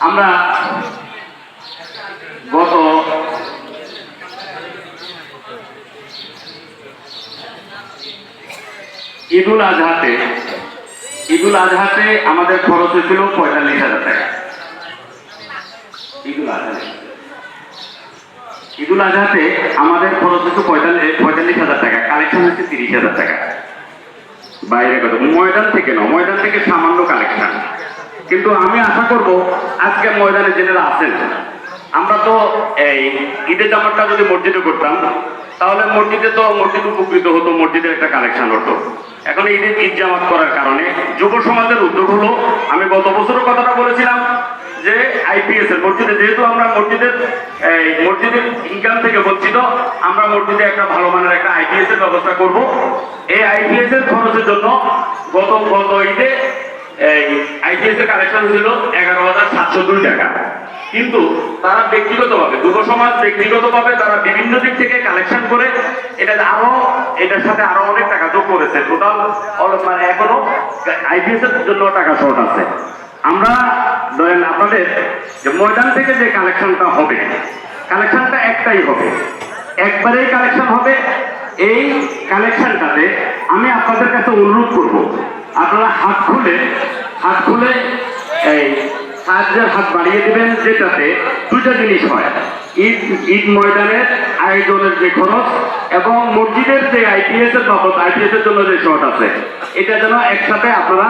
আমরা গত ঈদুল আজহাতে ঈদুল আজহাতে আমাদের খরচ হয়েছিল পঁয়তাল্লিশ হাজার টাকা। ঈদুল আজহাতে। ঈদুল আজহাতে আমাদের খরচ হচ্ছে পঁয়তাল্লিশ পঁয়তাল্লিশ হাজার টাকা, কালেকশন হচ্ছে তিরিশ হাজার টাকা। বাইরে কথা, ময়দান থেকে না, ময়দান থেকে সামান্য কালেকশন। কিন্তু আমি আশা করব আজকে ময়দানে জেনেরা আছেন। আমরা তো এই ঈদের জামাতটা যদি মসজিদে করতাম, তাহলে মসজিদে তো মসজিদ উপকৃত হতো, মসজিদের একটা কালেকশন হতো। এখন ঈদের ঈদ জামাত করার কারণে যুব সমাজের উদ্যোগ হলো, আমি গত বছরও কথাটা বলেছিলাম যে আইপিএস এর মসজিদে, যেহেতু আমরা মসজিদের, এই মসজিদের ইনকাম থেকে বঞ্চিত, আমরা মসজিদে একটা ভালো মানের একটা আইপিএস এর ব্যবস্থা করব। এই আইপিএস এর খরচের জন্য গত গত ঈদে আইপিএস কালেকশন ছিল এগারো হাজার সাতশো দুই টাকা। কিন্তু তারা ব্যক্তিগতভাবে, যুব সমাজ ব্যক্তিগতভাবে তারা বিভিন্ন দিক থেকে কালেকশন করে, এটা আরও, এটার সাথে আরও অনেক টাকা যোগ করেছে। টোটাল মানে এখনও আইপিএস এর জন্য টাকা শর্ট আছে। আমরা, ধরেন আপনাদের, যে ময়দান থেকে যে কালেকশনটা হবে কালেকশনটা একটাই হবে। একবারেই কালেকশন হবে, এই কালেকশনটাতে আমি আপনাদের কাছে অনুরোধ করব, আপনারা হাত খুলে হাত খুলে এই সাহায্যের হাত বাড়িয়ে দিবেন, যেটাতে দুটা জিনিস হয়। ঈদ ঈদ ময়দানের আয়োজনের যে খরচ এবং মসজিদের যে আইপিএস এর বাবদ আইপিএস এর জন্য যে শর্ট আছে, এটা যেন একসাথে আপনারা